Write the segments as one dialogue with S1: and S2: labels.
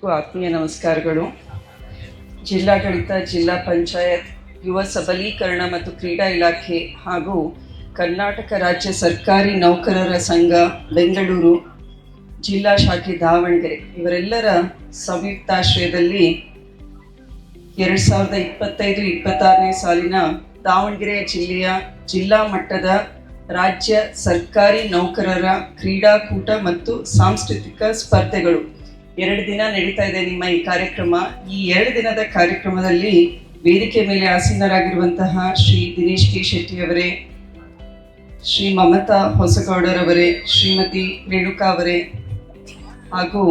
S1: ಎಲ್ರಿಗೂ ಆತ್ಮೀಯ ನಮಸ್ಕಾರಗಳು. ಜಿಲ್ಲಾಡಳಿತ, ಜಿಲ್ಲಾ ಪಂಚಾಯತ್, ಯುವ ಸಬಲೀಕರಣ ಮತ್ತು ಕ್ರೀಡಾ ಇಲಾಖೆ ಹಾಗೂ ಕರ್ನಾಟಕ ರಾಜ್ಯ ಸರ್ಕಾರಿ ನೌಕರರ ಸಂಘ, ಬೆಂಗಳೂರು, ಜಿಲ್ಲಾ ಶಾಖೆ ದಾವಣಗೆರೆ ಇವರೆಲ್ಲರ ಸಂಯುಕ್ತಾಶ್ರಯದಲ್ಲಿ ಎರಡು ಸಾವಿರದ ಇಪ್ಪತ್ತೈದು, ಇಪ್ಪತ್ತಾರನೇ ಸಾಲಿನ ದಾವಣಗೆರೆ ಜಿಲ್ಲೆಯ ಜಿಲ್ಲಾ ಮಟ್ಟದ ರಾಜ್ಯ ಸರ್ಕಾರಿ ನೌಕರರ ಕ್ರೀಡಾಕೂಟ ಮತ್ತು ಸಾಂಸ್ಕೃತಿಕ ಸ್ಪರ್ಧೆಗಳು ಎರಡು ದಿನ ನಡೀತಾ ಇದೆ ನಿಮ್ಮ ಈ ಕಾರ್ಯಕ್ರಮ. ಈ ಎರಡು ದಿನದ ಕಾರ್ಯಕ್ರಮದಲ್ಲಿ ವೇದಿಕೆ ಮೇಲೆ ಆಸೀನರಾಗಿರುವಂತಹ ಶ್ರೀ ದಿನೇಶ್ ಕೆ ಶೆಟ್ಟಿ ಅವರೇ, ಶ್ರೀ ಮಮತಾ ಹೊಸಗೌಡರವರೇ ಶ್ರೀಮತಿ ರೇಣುಕಾ ಅವರೇ ಹಾಗೂ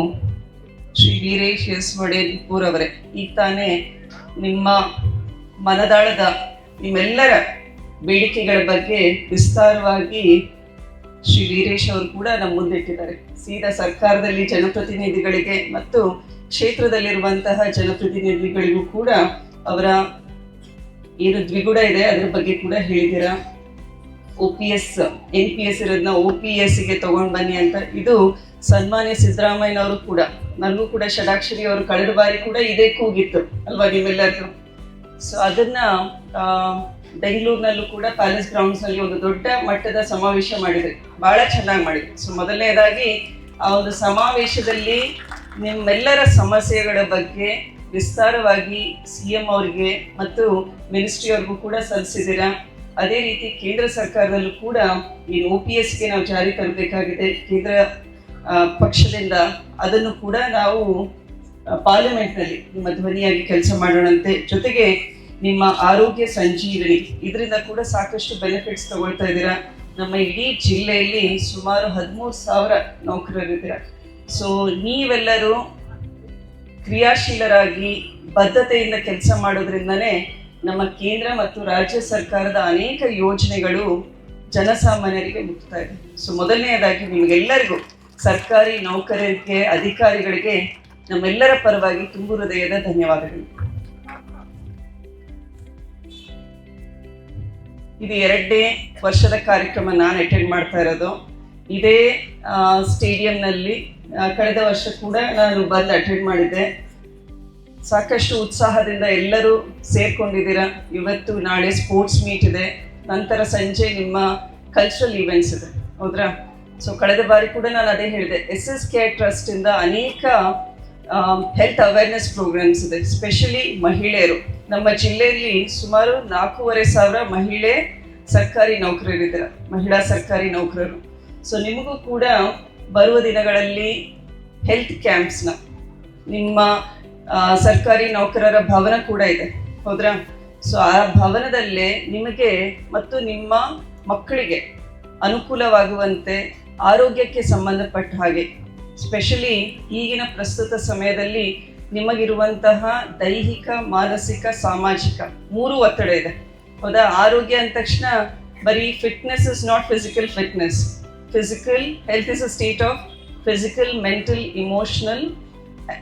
S1: ಶ್ರೀ ವೀರೇಶ್ ಎಸ್ ಒಡೇಲ್ಪುರ್ ಅವರೇ. ಈಗ ತಾನೇ ನಿಮ್ಮ ಮನದಾಳದ ನಿಮ್ಮೆಲ್ಲರ ಬೇಡಿಕೆಗಳ ಬಗ್ಗೆ ವಿಸ್ತಾರವಾಗಿ ಶ್ರೀ ವೀರೇಶ್ ಅವರು ಕೂಡ ನಮ್ಮ ಮುಂದಿಟ್ಟಿದ್ದಾರೆ ಸೀದಾ ಸರ್ಕಾರದಲ್ಲಿ ಜನಪ್ರತಿನಿಧಿಗಳಿಗೆ ಮತ್ತು ಕ್ಷೇತ್ರದಲ್ಲಿರುವಂತಹ ಜನಪ್ರತಿನಿಧಿಗಳಿಗೂ ಕೂಡ ಅವರ ಏನು ದ್ವಿಗುಣ ಇದೆ, ಅದರ ಬಗ್ಗೆ ಕೂಡ ಹೇಳಿದ್ದೀರಾ? O P S, N P S ಇರೋದನ್ನ ಒ ಪಿ ಎಸ್ಗೆ ತಗೊಂಡು ಬನ್ನಿ ಅಂತ. ಇದು ಸನ್ಮಾನ್ಯ ಸಿದ್ದರಾಮಯ್ಯನವರು ಕೂಡ, ನನಗೂ ಕೂಡ ಷಡಾಕ್ಷರಿ ಅವರು ಕಳೆದ ಬಾರಿ ಕೂಡ ಇದೇ ಕೂಗಿತ್ತು ಅಲ್ವಾ ನಿಮ್ಮೆಲ್ಲರಿಗೂ? ಸೊ ಅದನ್ನ ಬೆಂಗಳೂರಿನಲ್ಲೂ ಕೂಡ ಪ್ಯಾಲೇಸ್ ಗ್ರೌಂಡ್ಸ್ ಅಲ್ಲಿ ಒಂದು ದೊಡ್ಡ ಮಟ್ಟದ ಸಮಾವೇಶ ಮಾಡಿದ್ರಿ. ಬಹಳ ಚೆನ್ನಾಗಿ ಮಾಡಿದ್ರಿ. ಸೊ ಮೊದಲನೇದಾಗಿ ಆ ಒಂದು ಸಮಾವೇಶದಲ್ಲಿ ನಿಮ್ಮೆಲ್ಲರ ಸಮಸ್ಯೆಗಳ ಬಗ್ಗೆ ವಿಸ್ತಾರವಾಗಿ ಸಿ ಎಂ ಅವ್ರಿಗೆ ಮತ್ತು ಮಿನಿಸ್ಟ್ರಿ ಅವ್ರಿಗೂ ಕೂಡ ಸಲ್ಲಿಸಿದ್ದೀರಾ. ಅದೇ ರೀತಿ ಕೇಂದ್ರ ಸರ್ಕಾರದಲ್ಲೂ ಕೂಡ ಈ ಒ ಪಿ ಎಸ್ಗೆ ನಾವು ಜಾರಿ ತರಬೇಕಾಗಿದೆ. ಕೇಂದ್ರ ಪಕ್ಷದಿಂದ ಅದನ್ನು ಕೂಡ ನಾವು ಪಾರ್ಲಿಮೆಂಟ್ನಲ್ಲಿ ನಿಮ್ಮ ಧ್ವನಿಯಾಗಿ ಕೆಲಸ ಮಾಡೋಣಂತೆ. ಜೊತೆಗೆ ನಿಮ್ಮ ಆರೋಗ್ಯ ಸಂಜೀವಿನಿ. ಇದರಿಂದ ಕೂಡ ಸಾಕಷ್ಟು ಬೆನಿಫಿಟ್ಸ್ ತಗೊಳ್ತಾ ಇದ್ದೀರಾ? ನಮ್ಮ ಇಡೀ ಜಿಲ್ಲೆಯಲ್ಲಿ ಸುಮಾರು ಹದಿಮೂರು ಸಾವಿರ ನೌಕರರಿದ್ದೀರ. ಸೊ ನೀವೆಲ್ಲರೂ ಕ್ರಿಯಾಶೀಲರಾಗಿ ಬದ್ಧತೆಯಿಂದ ಕೆಲಸ ಮಾಡೋದ್ರಿಂದನೇ ನಮ್ಮ ಕೇಂದ್ರ ಮತ್ತು ರಾಜ್ಯ ಸರ್ಕಾರದ ಅನೇಕ ಯೋಜನೆಗಳು ಜನಸಾಮಾನ್ಯರಿಗೆ ಮುಟ್ತಾ ಇದೆ. ಸೊ ಮೊದಲನೆಯದಾಗಿ ನಿಮಗೆಲ್ಲರಿಗೂ ಸರ್ಕಾರಿ ನೌಕರರಿಗೆ, ಅಧಿಕಾರಿಗಳಿಗೆ ನಮ್ಮೆಲ್ಲರ ಪರವಾಗಿ ತುಂಬು ಹೃದಯದ ಧನ್ಯವಾದಗಳು. ಇದು ಎರಡನೇ ವರ್ಷದ ಕಾರ್ಯಕ್ರಮ ನಾನು ಅಟೆಂಡ್ ಮಾಡ್ತಾ ಇರೋದು. ಇದೇ ಸ್ಟೇಡಿಯಂನಲ್ಲಿ ಕಳೆದ ವರ್ಷ ಕೂಡ ನಾನು ಬಂದು ಅಟೆಂಡ್ ಮಾಡಿದ್ದೆ. ಸಾಕಷ್ಟು ಉತ್ಸಾಹದಿಂದ ಎಲ್ಲರೂ ಸೇರ್ಕೊಂಡಿದ್ದೀರ. ಇವತ್ತು ನಾಳೆ ಸ್ಪೋರ್ಟ್ಸ್ ಮೀಟ್ ಇದೆ. ನಂತರ ಸಂಜೆ ನಿಮ್ಮ ಕಲ್ಚರಲ್ ಈವೆಂಟ್ಸ್ ಇದೆ. ಹೌದ್ರಾ? ಸೊ ಕಳೆದ ಬಾರಿ ಕೂಡ ನಾನು ಅದೇ ಹೇಳಿದೆ. ಎಸ್ ಎಸ್ ಕೆ ಟ್ರಸ್ಟಿಂದ ಅನೇಕ ಹೆಲ್ತ್ ಅವೇರ್ನೆಸ್ ಪ್ರೋಗ್ರಾಮ್ಸ್ ಇದೆ ಸ್ಪೆಷಲಿ ಮಹಿಳೆಯರು. ನಮ್ಮ ಜಿಲ್ಲೆಯಲ್ಲಿ ಸುಮಾರು ನಾಲ್ಕೂವರೆ ಸಾವಿರ ಮಹಿಳೆ ಸರ್ಕಾರಿ ನೌಕರರಿದ್ದಾರೆ, ಮಹಿಳಾ ಸರ್ಕಾರಿ ನೌಕರರು. ಸೊ ನಿಮಗೂ ಕೂಡ ಬರುವ ದಿನಗಳಲ್ಲಿ ಹೆಲ್ತ್ ಕ್ಯಾಂಪ್ಸ್ನ ನಿಮ್ಮ ಸರ್ಕಾರಿ ನೌಕರರ ಭವನ ಕೂಡ ಇದೆ, ಹೌದ್ರಾ? ಸೊ ಆ ಭವನದಲ್ಲೇ ನಿಮಗೆ ಮತ್ತು ನಿಮ್ಮ ಮಕ್ಕಳಿಗೆ ಅನುಕೂಲವಾಗುವಂತೆ ಆರೋಗ್ಯಕ್ಕೆ ಸಂಬಂಧಪಟ್ಟ ಹಾಗೆ ಸ್ಪೆಷಲಿ ಈಗಿನ ಪ್ರಸ್ತುತ ಸಮಯದಲ್ಲಿ ನಿಮಗಿರುವಂತಹ ದೈಹಿಕ, ಮಾನಸಿಕ, ಸಾಮಾಜಿಕ ಮೂರು ಒತ್ತಡ ಇದೆ. ಹೌದಾ? ಆರೋಗ್ಯ ಅಂದ ತಕ್ಷಣ ಬರೀ fitness is not physical fitness physical health is a state of physical mental emotional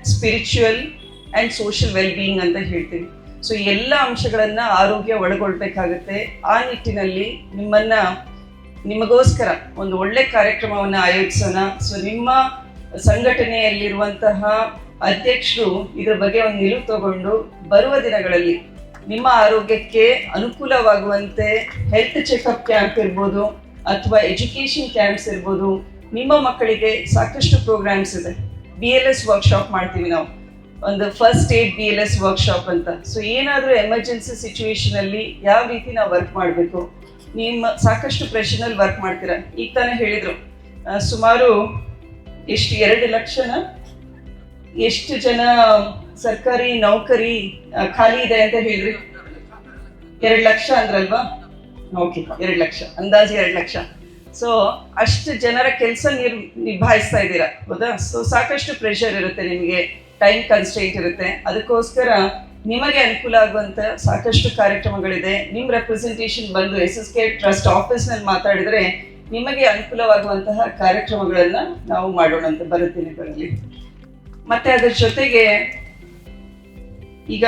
S1: spiritual and social well being ಅಂತ ಹೇಳ್ತೀವಿ. ಸೊ ಈ ಎಲ್ಲ ಅಂಶಗಳನ್ನು ಆರೋಗ್ಯ ಒಳಗೊಳ್ಬೇಕಾಗತ್ತೆ. ಆ ನಿಟ್ಟಿನಲ್ಲಿ ನಿಮ್ಮನ್ನ ನಿಮಗೋಸ್ಕರ ಒಂದು ಒಳ್ಳೆ ಕಾರ್ಯಕ್ರಮವನ್ನು ಆಯೋಜಿಸೋಣ. ಸೊ ನಿಮ್ಮ ಸಂಘಟನೆಯಲ್ಲಿರುವಂತಹ ಅಧ್ಯಕ್ಷರು ಇದರ ಬಗ್ಗೆ ಒಂದು ನಿಲುವು ತಗೊಂಡು ಬರುವ ದಿನಗಳಲ್ಲಿ ನಿಮ್ಮ ಆರೋಗ್ಯಕ್ಕೆ ಅನುಕೂಲವಾಗುವಂತೆ ಹೆಲ್ತ್ ಚೆಕಪ್ ಕ್ಯಾಂಪ್ ಇರ್ಬೋದು ಅಥವಾ ಎಜುಕೇಷನ್ ಕ್ಯಾಂಪ್ಸ್ ಇರ್ಬೋದು ನಿಮ್ಮ ಮಕ್ಕಳಿಗೆ ಸಾಕಷ್ಟು ಪ್ರೋಗ್ರಾಮ್ಸ್ ಇದೆ. ಬಿ ಎಲ್ ಎಸ್ ವರ್ಕ್ಶಾಪ್ ಮಾಡ್ತೀವಿ ನಾವು. ಒಂದು first aid B L S workshop ಅಂತ. ಸೊ ಏನಾದರೂ ಎಮರ್ಜೆನ್ಸಿ ಸಿಚುವೇಶನಲ್ಲಿ ಯಾವ ರೀತಿ ನಾವು ವರ್ಕ್ ಮಾಡಬೇಕು? ನಿಮ್ಮ ಸಾಕಷ್ಟು ಪ್ರೆಷನಲ್ಲಿ ವರ್ಕ್ ಮಾಡ್ತೀರಾ? ಈಗ ತಾನೇ ಹೇಳಿದರು. ಸುಮಾರು ಎಷ್ಟು ಎರಡು ಲಕ್ಷನ ಎಷ್ಟು ಜನ ಸರ್ಕಾರಿ ನೌಕರಿ ಖಾಲಿ ಇದೆ ಅಂತ ಹೇಳ್ರಿ? ಎರಡು ಲಕ್ಷ ಅಂದ್ರಲ್ವಾ? ಓಕೆ ಎರಡು ಲಕ್ಷ. ಅಂದಾಜು ಎರಡು ಲಕ್ಷ. ಸೊ ಅಷ್ಟು ಜನರ ಕೆಲಸ ನಿರ್, ನಿಭಾಯಿಸ್ತಾ ಇದ್ದೀರಾ? ಹೌದಾ? ಸೊ ಸಾಕಷ್ಟು ಪ್ರೆಷರ್ ಇರುತ್ತೆ ನಿಮಗೆ. ಟೈಮ್ ಕನ್ಸ್ಟೆಂಟ್ ಇರುತ್ತೆ. ಅದಕ್ಕೋಸ್ಕರ ನಿಮಗೆ ಅನುಕೂಲ ಆಗುವಂತ ಸಾಕಷ್ಟು ಕಾರ್ಯಕ್ರಮಗಳಿದೆ. ನಿಮ್ಮ ರೆಪ್ರೆಸೆಂಟೇಷನ್ ಬಂದು ಎಸ್ ಎಸ್ ಕೆ ಟ್ರಸ್ಟ್ ಆಫೀಸ್ನಲ್ಲಿ ಮಾತಾಡಿದ್ರೆ ನಿಮಗೆ ಅನುಕೂಲವಾಗುವಂತಹ ಕಾರ್ಯಕ್ರಮಗಳನ್ನ ನಾವು ಮಾಡೋಣ ಅಂತ ಬರುತ್ತೇನೆ ದಿನಗಳಲ್ಲಿ ಮತ್ತೆ ಅದರ ಜೊತೆಗೆ ಈಗ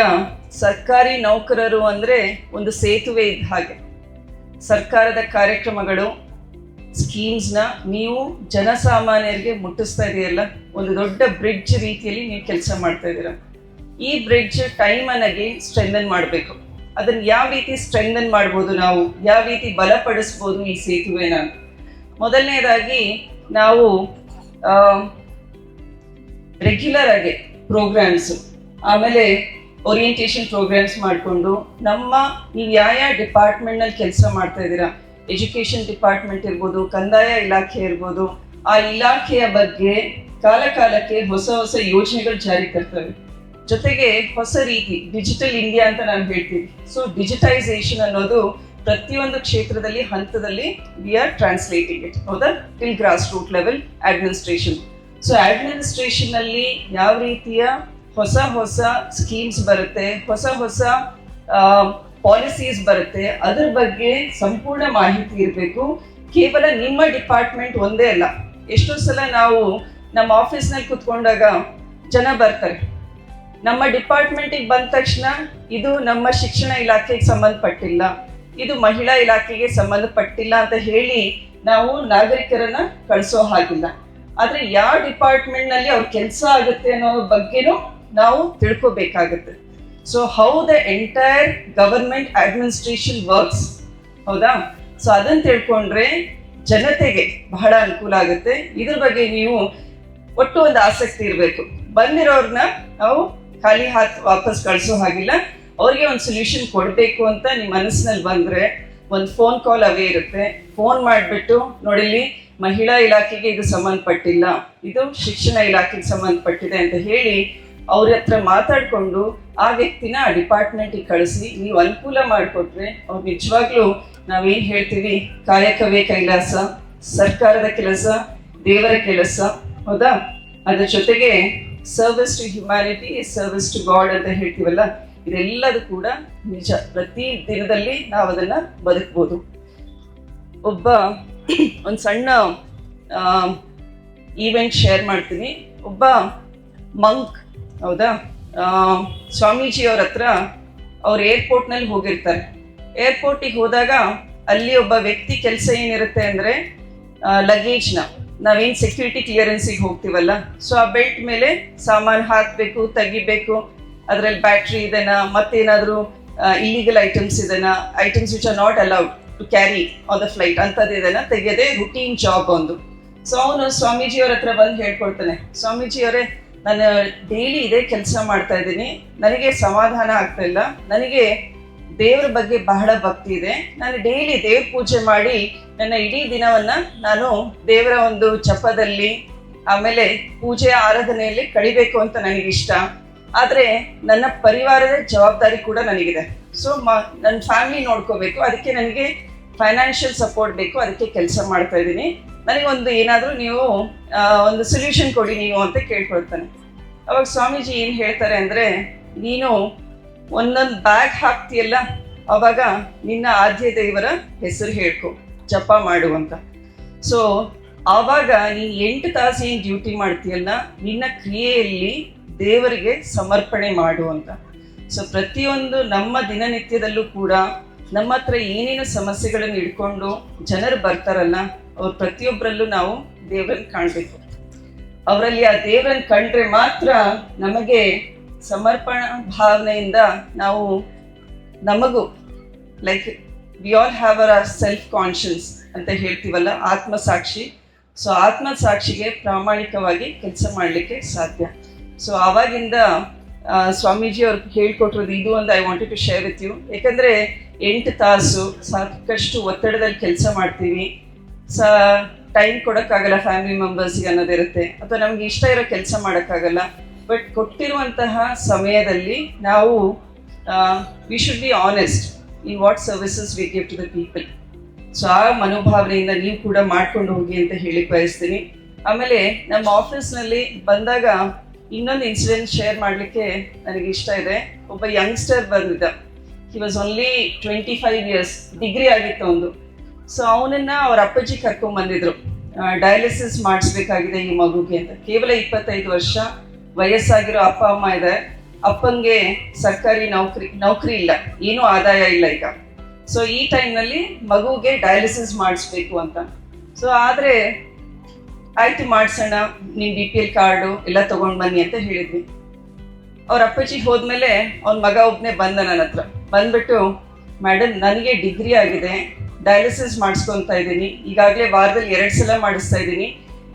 S1: ಸರ್ಕಾರಿ ನೌಕರರು ಅಂದ್ರೆ ಒಂದು ಸೇತುವೆ ಇದ್ದ ಹಾಗೆ. ಸರ್ಕಾರದ ಕಾರ್ಯಕ್ರಮಗಳು, ಸ್ಕೀಮ್ಸ್ನ ನೀವು ಜನಸಾಮಾನ್ಯರಿಗೆ ಮುಟ್ಟಿಸ್ತಾ ಇದೆಯಲ್ಲ ಒಂದು ದೊಡ್ಡ ಬ್ರಿಡ್ಜ್ ರೀತಿಯಲ್ಲಿ ನೀವು ಕೆಲಸ ಮಾಡ್ತಾ ಇದ್ದೀರ ಈ ಬ್ರಿಡ್ಜ್ ಟೈಮ್ ಅನ್ನಾಗಿ ಸ್ಟ್ರೆಂಥನ್ ಮಾಡಬೇಕು. ಅದನ್ನ ಯಾವ ರೀತಿ ಸ್ಟ್ರೆಂಗನ್ ಮಾಡ್ಬೋದು ನಾವು? ಯಾವ ರೀತಿ ಬಲಪಡಿಸ್ಬೋದು ಈ ಸೇತುವೆನ? ಮೊದಲನೇದಾಗಿ ನಾವು ರೆಗ್ಯುಲರ್ ಆಗಿ ಪ್ರೋಗ್ರಾಮ್ಸ್ ಆಮೇಲೆ ಓರಿಯಂಟೇಷನ್ ಪ್ರೋಗ್ರಾಮ್ಸ್ ಮಾಡಿಕೊಂಡು ನಮ್ಮ, ನೀವು ಯಾವ ಯಾವ ಡಿಪಾರ್ಟ್ಮೆಂಟ್ನಲ್ಲಿ ಕೆಲಸ ಮಾಡ್ತಾ ಇದ್ದೀರಾ? ಎಜುಕೇಷನ್ ಡಿಪಾರ್ಟ್ಮೆಂಟ್ ಇರ್ಬೋದು, ಕಂದಾಯ ಇಲಾಖೆ ಇರ್ಬೋದು, ಆ ಇಲಾಖೆಯ ಬಗ್ಗೆ ಕಾಲ ಕಾಲಕ್ಕೆ ಹೊಸ ಹೊಸ ಯೋಜನೆಗಳು ಜಾರಿ ತರ್ತವೆ ಜೊತೆಗೆ ಹೊಸ ರೀತಿ ಡಿಜಿಟಲ್ ಇಂಡಿಯಾ ಅಂತ ನಾನು ಹೇಳ್ತೀನಿ. ಸೊ ಡಿಜಿಟೈಸೇಷನ್ ಅನ್ನೋದು ಪ್ರತಿಯೊಂದು ಕ್ಷೇತ್ರದಲ್ಲಿ, ಹಂತದಲ್ಲಿ ವಿ ಆರ್ ಟ್ರಾನ್ಸ್ಲೇಟಿಂಗ್ ಇಟ್ ಹೌದಾ till grass root level administration so administration ಅಲ್ಲಿ ಯಾವ ರೀತಿಯ ಹೊಸ ಹೊಸ ಸ್ಕೀಮ್ಸ್ ಬರುತ್ತೆ, ಹೊಸ ಹೊಸ ಪಾಲಿಸೀಸ್ ಬರುತ್ತೆ, ಅದ್ರ ಬಗ್ಗೆ ಸಂಪೂರ್ಣ ಮಾಹಿತಿ ಇರಬೇಕು. ಕೇವಲ ನಿಮ್ಮ ಡಿಪಾರ್ಟ್ಮೆಂಟ್ ಒಂದೇ ಅಲ್ಲ. ಎಷ್ಟೋ ಸಲ ನಾವು ನಮ್ಮ ಆಫೀಸ್ನಲ್ಲಿ ಕುತ್ಕೊಂಡಾಗ ಜನ ಬರ್ತಾರೆ. ನಮ್ಮ ಡಿಪಾರ್ಟ್ಮೆಂಟಿಗೆ ಬಂದ ತಕ್ಷಣ ಇದು ನಮ್ಮ ಶಿಕ್ಷಣ ಇಲಾಖೆಗೆ ಸಂಬಂಧಪಟ್ಟಿಲ್ಲ. ಇದು ಮಹಿಳಾ ಇಲಾಖೆಗೆ ಸಂಬಂಧಪಟ್ಟಿಲ್ಲ ಅಂತ ಹೇಳಿ ನಾವು ನಾಗರಿಕರನ್ನ ಕಳಿಸೋ ಹಾಗಿಲ್ಲ. ಆದ್ರೆ ಯಾವ ಡಿಪಾರ್ಟ್ಮೆಂಟ್ನಲ್ಲಿ ಅವ್ರ ಕೆಲಸ ಆಗುತ್ತೆ ಅನ್ನೋ ಬಗ್ಗೆನೂ ನಾವು ತಿಳ್ಕೊಬೇಕಾಗತ್ತೆ. So how the entire government administration works ಹೌದಾ? ಸೊ ಅದನ್ನ ತಿಳ್ಕೊಂಡ್ರೆ ಜನತೆಗೆ ಬಹಳ ಅನುಕೂಲ ಆಗುತ್ತೆ. ಇದ್ರ ಬಗ್ಗೆ ನೀವು ಒಟ್ಟು ಒಂದು ಆಸಕ್ತಿ ಇರಬೇಕು. ಬಂದಿರೋರ್ನ ನಾವು ಖಾಲಿ ಹಾತ್ ವಾಪಸ್ ಕಳಿಸೋ ಹಾಗಿಲ್ಲ. ಅವ್ರಿಗೆ ಒಂದು ಸೊಲ್ಯೂಷನ್ ಕೊಡಬೇಕು ಅಂತ ನಿಮ್ಮ ಮನಸ್ಸಿನಲ್ಲಿ ಬಂದರೆ ಒಂದು ಫೋನ್ ಕಾಲ್ ಅವೇ ಇರುತ್ತೆ. ಫೋನ್ ಮಾಡಿಬಿಟ್ಟು ನೋಡಿಲಿ ಮಹಿಳಾ ಇಲಾಖೆಗೆ ಇದು ಸಂಬಂಧಪಟ್ಟಿಲ್ಲ. ಇದು ಶಿಕ್ಷಣ ಇಲಾಖೆಗೆ ಸಂಬಂಧಪಟ್ಟಿದೆ ಅಂತ ಹೇಳಿ ಅವ್ರ ಹತ್ರ ಮಾತಾಡಿಕೊಂಡು ಆ ವ್ಯಕ್ತಿನ ಆ ಡಿಪಾರ್ಟ್ಮೆಂಟಿಗೆ ಕಳಿಸಿ, ನೀವು ಅನುಕೂಲ ಮಾಡಿಕೊಟ್ರೆ ಅವ್ರು ನಿಜವಾಗ್ಲೂ ನಾವೇನು ಹೇಳ್ತೀವಿ, ಕಾಯಕವೇ ಕೈಲಾಸ, ಸರ್ಕಾರದ ಕೆಲಸ, ದೇವರ ಕೆಲಸ, ಹೌದಾ? ಅದರ ಜೊತೆಗೆ service to humanity service to God ಅಂತ ಹೇಳ್ತೀವಲ್ಲ ಇದೆಲ್ಲದು ಕೂಡ ನಿಜ. ಪ್ರತಿ ದಿನದಲ್ಲಿ ನಾವು ಅದನ್ನ ಬದುಕ್ಬೋದು. ಒಬ್ಬ ಒಂದು ಸಣ್ಣ ಈವೆಂಟ್ ಶೇರ್ ಮಾಡ್ತೀನಿ. ಒಬ್ಬ ಮಂಕ್ ಹೌದಾ? ಸ್ವಾಮೀಜಿ ಅವ್ರ ಹತ್ರ ಅವ್ರು ಏರ್ಪೋರ್ಟ್ನಲ್ಲಿ ಹೋಗಿರ್ತಾರೆ. ಏರ್ಪೋರ್ಟಿಗೆ ಹೋದಾಗ ಅಲ್ಲಿ ಒಬ್ಬ ವ್ಯಕ್ತಿ ಕೆಲಸ ಏನಿರುತ್ತೆ ಅಂದರೆ ಲಗೇಜ್ನ ನಾವೇನು ಸೆಕ್ಯೂರಿಟಿ ಕ್ಲಿಯರೆನ್ಸಿಗೆ ಹೋಗ್ತೀವಲ್ಲ? ಸೊ ಆ ಬೆಲ್ಟ್ ಮೇಲೆ ಸಾಮಾನು ಹಾಕಬೇಕು, ತೆಗಿಬೇಕು ಅದರಲ್ಲಿ ಬ್ಯಾಟ್ರಿ ಇದೆನಾ, ಮತ್ತೇನಾದರೂ ಇಲ್ಲಿಗಲ್ ಐಟಮ್ಸ್ ಇದೆನಾ items which are not allowed to carry on the flight ಅಂಥದ್ದು ಇದೆನಾ, ತೆಗೆಯೋದೇ ರುಟೀನ್ ಜಾಬ್ ಒಂದು. ಸೊ ಅವನು ಸ್ವಾಮೀಜಿಯವ್ರ ಹತ್ರ ಬಂದು ಹೇಳ್ಕೊಳ್ತಾನೆ ಸ್ವಾಮೀಜಿಯವರೇ ನಾನು ಡೈಲಿ ಇದೇ ಕೆಲಸ ಮಾಡ್ತಾ ಇದ್ದೀನಿ, ನನಗೆ ಸಮಾಧಾನ ಆಗ್ತಾ ಇಲ್ಲ, ನನಗೆ ದೇವರ ಬಗ್ಗೆ ಬಹಳ ಭಕ್ತಿ ಇದೆ, ನಾನು ಡೈಲಿ ದೇವ್ರ ಪೂಜೆ ಮಾಡಿ ನನ್ನ ಇಡೀ ದಿನವನ್ನು ನಾನು ದೇವರ ಒಂದು ಜಪದಲ್ಲಿ, ಆಮೇಲೆ ಪೂಜೆ ಆರಾಧನೆಯಲ್ಲಿ ಕಳಿಬೇಕು ಅಂತ ನನಗಿಷ್ಟ ಆದರೆ ನನ್ನ ಪರಿವಾರದ ಜವಾಬ್ದಾರಿ ಕೂಡ ನನಗಿದೆ. ಸೊ ಮ ನನ್ನ ಫ್ಯಾಮಿಲಿ ನೋಡ್ಕೋಬೇಕು, ಅದಕ್ಕೆ ನನಗೆ ಫೈನಾನ್ಷಿಯಲ್ ಸಪೋರ್ಟ್ ಬೇಕು, ಅದಕ್ಕೆ ಕೆಲಸ ಮಾಡ್ತಾ ಇದ್ದೀನಿ. ನನಗೊಂದು ಏನಾದರೂ ನೀವು ಒಂದು ಸೊಲ್ಯೂಷನ್ ಕೊಡಿ ನೀವು ಅಂತ ಕೇಳ್ಕೊಳ್ತಾನೆ. ಅವಾಗ ಸ್ವಾಮೀಜಿ ಏನು ಹೇಳ್ತಾರೆ ಅಂದರೆ, ನೀನು ಒಂದೊಂದು ಬ್ಯಾಗ್ ಹಾಕ್ತೀಯಲ್ಲ, ಅವಾಗ ನಿನ್ನ ಆದ್ಯ ದೇವರ ಹೆಸರು ಹೇಳ್ಕೊ, ಜಪ ಮಾಡು ಅಂತ. ಸೊ ಆವಾಗ ನೀನು ಎಂಟು ತಾಸು ಏನು ಡ್ಯೂಟಿ ಮಾಡ್ತೀಯಲ್ಲ, ನಿನ್ನ ಕ್ರಿಯೆಯಲ್ಲಿ ದೇವರಿಗೆ ಸಮರ್ಪಣೆ ಮಾಡು ಅಂತ. ಸೊ ಪ್ರತಿಯೊಂದು ನಮ್ಮ ದಿನನಿತ್ಯದಲ್ಲೂ ಕೂಡ ನಮ್ಮ ಹತ್ರ ಏನೇನು ಸಮಸ್ಯೆಗಳನ್ನು ಇಟ್ಕೊಂಡು ಜನರು ಬರ್ತಾರಲ್ಲ, ಅವ್ರ ಪ್ರತಿಯೊಬ್ಬರಲ್ಲೂ ನಾವು ದೇವರನ್ನು ಕಾಣಬೇಕು. ಅವರಲ್ಲಿ ಆ ದೇವರನ್ನು ಕಂಡ್ರೆ ಮಾತ್ರ ನಮಗೆ ಸಮರ್ಪಣಾ ಭಾವನೆಯಿಂದ ನಾವು ನಮಗೂ like we all have our self conscience ಅಂತ ಹೇಳ್ತೀವಲ್ಲ, ಆತ್ಮಸಾಕ್ಷಿ. ಸೊ ಆತ್ಮ ಸಾಕ್ಷಿಗೆ ಪ್ರಾಮಾಣಿಕವಾಗಿ ಕೆಲಸ ಮಾಡಲಿಕ್ಕೆ ಸಾಧ್ಯ. ಸೊ ಆವಾಗಿಂದ ಸ್ವಾಮೀಜಿ ಅವ್ರಿಗೆ ಹೇಳ್ಕೊಟ್ಟಿರೋದು ಇದು ಒಂದು I wanted to share with you ಯಾಕಂದರೆ ಎಂಟು ತಾಸು ಸಾಕಷ್ಟು ಒತ್ತಡದಲ್ಲಿ ಕೆಲಸ ಮಾಡ್ತೀವಿ. ಸ ಟೈಮ್ ಕೊಡೋಕ್ಕಾಗಲ್ಲ ಫ್ಯಾಮಿಲಿ ಮೆಂಬರ್ಸ್ಗೆ ಅನ್ನೋದಿರುತ್ತೆ ಅಥವಾ ನಮ್ಗೆ ಇಷ್ಟ ಇರೋ ಕೆಲಸ ಮಾಡೋಕ್ಕಾಗಲ್ಲ. ಬಟ್ ಕೊಟ್ಟಿರುವಂತಹ ಸಮಯದಲ್ಲಿ ನಾವು we should be honest in what services we give to the people so ಆ ಮನೋಭಾವನೆಯಿಂದ ನೀವು ಕೂಡ ಮಾಡ್ಕೊಂಡು ಹೋಗಿ ಅಂತ ಹೇಳಿ ಬಯಸ್ತೀನಿ. ಆಮೇಲೆ ನಮ್ಮ ಆಫೀಸ್ನಲ್ಲಿ ಬಂದಾಗ ಇನ್ನೊಂದು ಇನ್ಸಿಡೆಂಟ್ ಶೇರ್ ಮಾಡಲಿಕ್ಕೆ ನನಗೆ ಇಷ್ಟ ಇದೆ. ಒಬ್ಬ ಯಂಗ್ಸ್ಟರ್ ಬಂದಿದ್ದ. He was only twenty five years degree ಆಗಿತ್ತು ಒಂದು ಸೊ ಅವನನ್ನು ಅವ್ರ ಅಪ್ಪಾಜಿ ಕರ್ಕೊಂಡ್ಬಂದಿದ್ರು ಡಯಾಲಿಸಿಸ್ ಮಾಡಿಸ್ಬೇಕಾಗಿದೆ ಈ ಮಗುಗೆ ಅಂತ. ಕೇವಲ ಇಪ್ಪತ್ತೈದು ವರ್ಷ ವಯಸ್ಸಾಗಿರೋ ಅಪ್ಪ, ಅಮ್ಮ ಇದೆ. ಅಪ್ಪಂಗೆ ಸರ್ಕಾರಿ ನೌಕರಿ ನೌಕರಿ ಇಲ್ಲ. ಏನೂ ಆದಾಯ ಇಲ್ಲ ಈಗ. ಸೊ ಈ ಟೈಮ್ನಲ್ಲಿ ಮಗುಗೆ ಡಯಾಲಿಸಿಸ್ ಮಾಡಿಸ್ಬೇಕು ಅಂತ. ಸೊ ಆದರೆ ಆಯ್ತು ಮಾಡಿಸೋಣ ನಿಮ್ಮ ಬಿ ಪಿ ಎಲ್ ಕಾರ್ಡು ಎಲ್ಲ ತೊಗೊಂಡು ಬನ್ನಿ ಅಂತ ಹೇಳಿದ್ವಿ. ಅವ್ರ ಅಪ್ಪಾಜಿ ಹೋದ್ಮೇಲೆ ಅವ್ನ ಮಗ ಒಬ್ಬನೇ ಬಂದ ನನ್ನ ಹತ್ರ. ಬಂದ್ಬಿಟ್ಟು ಮೇಡಮ್ ನನಗೆ ಡಿಗ್ರಿ ಆಗಿದೆ ಡಯಾಲಿಸಿಸ್ ಮಾಡಿಸ್ಕೊತಾ ಇದ್ದೀನಿ. ಈಗಾಗಲೇ ವಾರದಲ್ಲಿ ಎರಡು ಸಲ ಮಾಡಿಸ್ತಾ ಇದ್ದೀನಿ.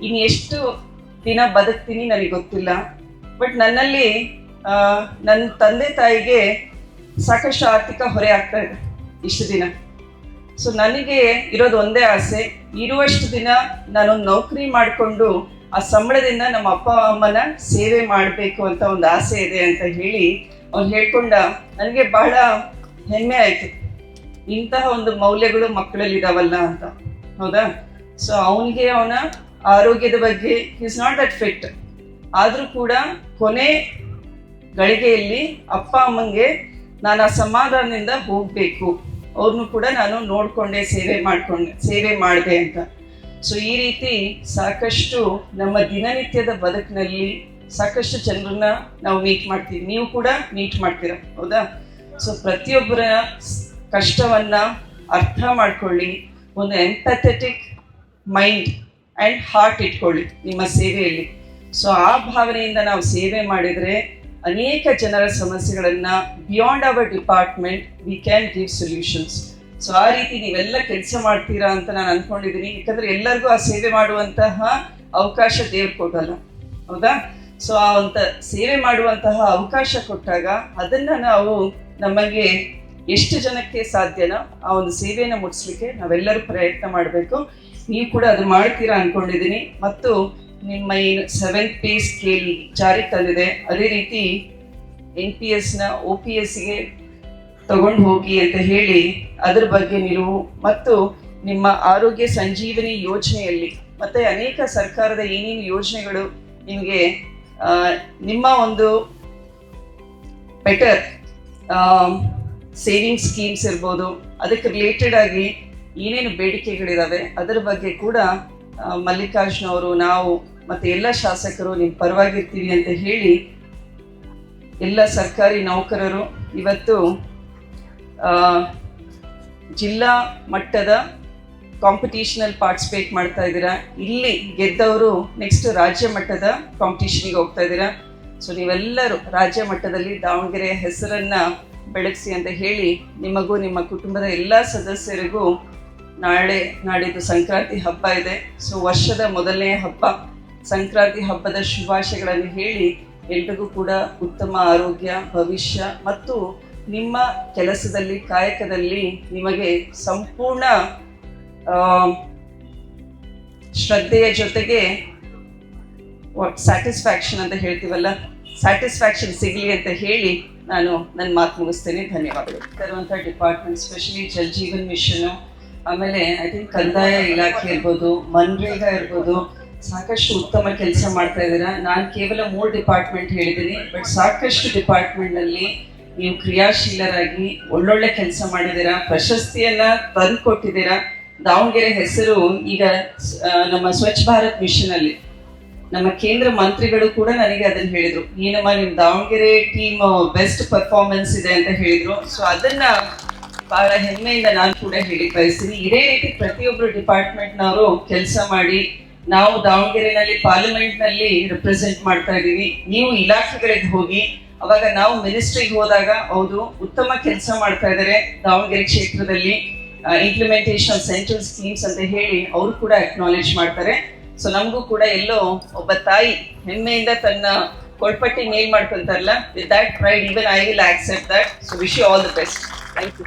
S1: ಇನ್ನು ಎಷ್ಟು ದಿನ ಬದುಕ್ತೀನಿ ನನಗೆ ಗೊತ್ತಿಲ್ಲ. ಬಟ್ ನನ್ನಲ್ಲಿ ನನ್ನ ತಂದೆ ತಾಯಿಗೆ ಸಾಕಷ್ಟು ಆರ್ಥಿಕ ಹೊರೆ ಆಗ್ತಾ ಇದೆ. ಇಷ್ಟು ದಿನ. ಸೊ ನನಗೆ ಇರೋದು ಒಂದೇ ಆಸೆ. ಇರುವಷ್ಟು ದಿನ ನಾನೊಂದು ನೌಕರಿ ಮಾಡಿಕೊಂಡು ಆ ಸಂಬಳದಿಂದ ನಮ್ಮ ಅಪ್ಪ ಅಮ್ಮನ ಸೇವೆ ಮಾಡಬೇಕು ಅಂತ ಒಂದು ಆಸೆ ಇದೆ ಅಂತ ಹೇಳಿ ಅವ್ನು ಹೇಳ್ಕೊಂಡ ನನಗೆ ಬಹಳ ಹೆಮ್ಮೆ ಆಯಿತು. ಇಂತಹ ಒಂದು ಮೌಲ್ಯಗಳು ಮಕ್ಕಳಲ್ಲಿ ಇದಾವಲ್ಲ ಅಂತ. ಹೌದಾ? ಸೊ ಅವನಿಗೆ ಅವನ ಆರೋಗ್ಯದ ಬಗ್ಗೆ ಈಸ್ ನಾಟ್ ದಟ್ ಫಿಟ್ ಆದರೂ ಕೂಡ ಕೊನೆ ಗಳಿಗೆಯಲ್ಲಿ ಅಪ್ಪ ಅಮ್ಮಂಗೆ ನಾನು ಆ ಸಮಾಧಾನದಿಂದ ಹೋಗಬೇಕು. ಅವ್ರನ್ನೂ ಕೂಡ ನಾನು ನೋಡಿಕೊಂಡೆ, ಸೇವೆ ಮಾಡಿಕೊಂಡೆ, ಸೇವೆ ಮಾಡಿದೆ ಅಂತ. ಸೊ ಈ ರೀತಿ ಸಾಕಷ್ಟು ನಮ್ಮ ದಿನನಿತ್ಯದ ಬದುಕಿನಲ್ಲಿ ಸಾಕಷ್ಟು ಜನರನ್ನ ನಾವು ಮೀಟ್ ಮಾಡ್ತೀವಿ. ನೀವು ಕೂಡ ಮೀಟ್ ಮಾಡ್ತೀರಾ? ಹೌದಾ? ಸೊ ಪ್ರತಿಯೊಬ್ಬರ ಕಷ್ಟವನ್ನು ಅರ್ಥ ಮಾಡ್ಕೊಳ್ಳಿ. ಒಂದು ಎಂಪಥೆಟಿಕ್ ಮೈಂಡ್ ಆ್ಯಂಡ್ ಹಾರ್ಟ್ ಇಟ್ಕೊಳ್ಳಿ ನಿಮ್ಮ ಸೇವೆಯಲ್ಲಿ. ಸೊ ಆ ಭಾವನೆಯಿಂದ ನಾವು ಸೇವೆ ಮಾಡಿದರೆ ಅನೇಕ ಜನರ ಸಮಸ್ಯೆಗಳನ್ನು beyond our department we can give solutions so ಆ ರೀತಿ ನೀವೆಲ್ಲ ಕೆಲಸ ಮಾಡ್ತೀರಾ ಅಂತ ನಾನು ಅನ್ಕೊಂಡಿದ್ದೀನಿ ಯಾಕಂದ್ರೆ ಎಲ್ಲರಿಗೂ ಆ ಸೇವೆ ಮಾಡುವಂತಹ ಅವಕಾಶ ದೇವ್ರು ಕೊಡಲ್ಲ. ಹೌದಾ? ಸೊ ಆ ಒಂದು ಸೇವೆ ಮಾಡುವಂತಹ ಅವಕಾಶ ಕೊಟ್ಟಾಗ ಅದನ್ನ ನಾವು ನಮಗೆ ಎಷ್ಟು ಜನಕ್ಕೆ ಸಾಧ್ಯನೋ ಆ ಒಂದು ಸೇವೆಯನ್ನು ಮುಟ್ಸ್ಲಿಕ್ಕೆ ನಾವೆಲ್ಲರೂ ಪ್ರಯತ್ನ ಮಾಡಬೇಕು. ನೀವು ಕೂಡ ಅದು ಮಾಡ್ತೀರಾ ಅನ್ಕೊಂಡಿದ್ದೀನಿ ಮತ್ತು ನಿಮ್ಮ ಏನು ಸೆವೆಂತ್ ಪೇ ಸ್ಕೇಲ್ ಜಾರಿಗೆ ತಂದಿದೆ. ಅದೇ ರೀತಿ ಎನ್ ಪಿ ಎಸ್ನ ಒ ಪಿ ಎಸ್ಗೆ ತಗೊಂಡು ಹೋಗಿ ಅಂತ ಹೇಳಿ ಅದ್ರ ಬಗ್ಗೆ ನಿಲುವು ಮತ್ತು ನಿಮ್ಮ ಆರೋಗ್ಯ ಸಂಜೀವನಿ ಯೋಜನೆಯಲ್ಲಿ ಮತ್ತೆ ಅನೇಕ ಸರ್ಕಾರದ ಏನೇನು ಯೋಜನೆಗಳು ನಿಮಗೆ ನಿಮ್ಮ ಒಂದು ಬೆಟರ್ ಸೇವಿಂಗ್ ಸ್ಕೀಮ್ಸ್ ಇರ್ಬೋದು, ಅದಕ್ಕೆ ರಿಲೇಟೆಡ್ ಆಗಿ ಏನೇನು ಬೇಡಿಕೆಗಳಿದಾವೆ, ಅದರ ಬಗ್ಗೆ ಕೂಡ ಮಲ್ಲಿಕಾರ್ಜುನ ಅವರು ನಾವು ಮತ್ತೆ ಎಲ್ಲ ಶಾಸಕರು ನಿಮ್ಮ ಪರವಾಗಿರ್ತೀವಿ ಅಂತ ಹೇಳಿ ಎಲ್ಲ ಸರ್ಕಾರಿ ನೌಕರರು ಇವತ್ತು ಜಿಲ್ಲಾ ಮಟ್ಟದ ಕಾಂಪಿಟೀಷನಲ್ಲಿ ಪಾರ್ಟಿಸಿಪೇಟ್ ಮಾಡ್ತಾ ಇದ್ದೀರಾ? ಇಲ್ಲಿ ಗೆದ್ದವರು ನೆಕ್ಸ್ಟ್ ರಾಜ್ಯ ಮಟ್ಟದ ಕಾಂಪಿಟೇಷನ್ಗೆ ಹೋಗ್ತಾ ಇದ್ದೀರಾ? ಸೊ ನೀವೆಲ್ಲರೂ ರಾಜ್ಯ ಮಟ್ಟದಲ್ಲಿ ದಾವಣಗೆರೆಯ ಹೆಸರನ್ನ ಬೆಳಗಿಸಿ ಅಂತ ಹೇಳಿ ನಿಮಗೂ ನಿಮ್ಮ ಕುಟುಂಬದ ಎಲ್ಲ ಸದಸ್ಯರಿಗೂ ನಾಳೆ ನಾಡಿದ್ದು ಸಂಕ್ರಾಂತಿ ಹಬ್ಬ ಇದೆ. ಸೊ ವರ್ಷದ ಮೊದಲನೇ ಹಬ್ಬ. ಸಂಕ್ರಾಂತಿ ಹಬ್ಬದ ಶುಭಾಶಯಗಳನ್ನು ಹೇಳಿ ಎಲ್ರಿಗೂ ಕೂಡ ಉತ್ತಮ ಆರೋಗ್ಯ, ಭವಿಷ್ಯ ಮತ್ತು ನಿಮ್ಮ ಕೆಲಸದಲ್ಲಿ, ಕಾಯಕದಲ್ಲಿ ನಿಮಗೆ ಸಂಪೂರ್ಣ ಶ್ರದ್ಧೆಯ ಜೊತೆಗೆ ಸ್ಯಾಟಿಸ್ಫ್ಯಾಕ್ಷನ್ ಅಂತ ಹೇಳ್ತೀವಲ್ಲ ಸ್ಯಾಟಿಸ್ಫ್ಯಾಕ್ಷನ್ ಸಿಗಲಿ ಅಂತ ಹೇಳಿ ನಾನು ನನ್ನ ಮಾತು ಮುಗಿಸ್ತೇನೆ. ಧನ್ಯವಾದಗಳು. ತರುವಂಥ department specially Jal Jeevan mission ಆಮೇಲೆ ಐ ಥಿಂಕ್ ಕಂದಾಯ ಇಲಾಖೆ ಇರ್ಬೋದು, ಮನ್ರೇಗಾ ಇರ್ಬೋದು ಸಾಕಷ್ಟು ಉತ್ತಮ ಕೆಲಸ ಮಾಡ್ತಾ ಇದ್ದೀರಾ? ನಾನು ಕೇವಲ ಮೂರು ಡಿಪಾರ್ಟ್ಮೆಂಟ್ ಹೇಳಿದ್ದೀನಿ ಬಟ್ ಸಾಕಷ್ಟು ಡಿಪಾರ್ಟ್ಮೆಂಟ್ನಲ್ಲಿ ನೀವು ಕ್ರಿಯಾಶೀಲರಾಗಿ ಒಳ್ಳೊಳ್ಳೆ ಕೆಲಸ ಮಾಡಿದ್ದೀರಾ? ಪ್ರಶಸ್ತಿಯನ್ನ ತಂದು ಕೊಟ್ಟಿದ್ದೀರಾ ದಾವಣಗೆರೆ ಹೆಸರು ಈಗ ನಮ್ಮ ಸ್ವಚ್ಛ ಭಾರತ್ ಮಿಷನ್ ಅಲ್ಲಿ. ನಮ್ಮ ಕೇಂದ್ರ ಮಂತ್ರಿಗಳು ಕೂಡ ನನಗೆ ಅದನ್ನ ಹೇಳಿದ್ರು. ಏನಮ್ಮ ನಿಮ್ ದಾವಣಗೆರೆ ಟೀಮ್ ಬೆಸ್ಟ್ ಪರ್ಫಾರ್ಮೆನ್ಸ್ ಇದೆ ಅಂತ ಹೇಳಿದ್ರು. ಸೊ ಅದನ್ನ ಬಹಳ ಹೆಮ್ಮೆಯಿಂದ ನಾನು ಕೂಡ ಹೇಳಿ ಬಯಸ್ತೀನಿ ಇದೇ ರೀತಿ ಪ್ರತಿಯೊಬ್ಬರು ಡಿಪಾರ್ಟ್ಮೆಂಟ್ನವರು ಕೆಲಸ ಮಾಡಿ ನಾವು ದಾವಣಗೆರೆನಲ್ಲಿ ಪಾರ್ಲಿಮೆಂಟ್ನಲ್ಲಿ ರೆಪ್ರೆಸೆಂಟ್ ಮಾಡ್ತಾ ಇದ್ದೀವಿ. ನೀವು ಇಲಾಖೆಗಳಿಗೆ ಹೋಗಿ, ಅವಾಗ ನಾವು ಮಿನಿಸ್ಟ್ರಿಗೆ ಹೋದಾಗ ಅವರು ಉತ್ತಮ ಕೆಲಸ ಮಾಡ್ತಾ ಇದ್ದಾರೆ ದಾವಣಗೆರೆ ಕ್ಷೇತ್ರದಲ್ಲಿ. ಇಂಪ್ಲಿಮೆಂಟೇಷನ್ ಸೆಂಟ್ರಲ್ ಸ್ಕೀಮ್ಸ್ ಅಂತ ಹೇಳಿ ಅವರು ಕೂಡ ಅಕ್ನಾಲೇಜ್ ಮಾಡ್ತಾರೆ. ಸೊ ನಮಗೂ ಕೂಡ ಎಲ್ಲೋ ಒಬ್ಬ ತಾಯಿ ಹೆಮ್ಮೆಯಿಂದ ತನ್ನ ಕೊಳ್ಪಟ್ಟಿ ಮೇಲ್ ಮಾಡ್ಕೊಂತಾರಲ್ಲ with that pride even I will accept that so wish you all the best thank you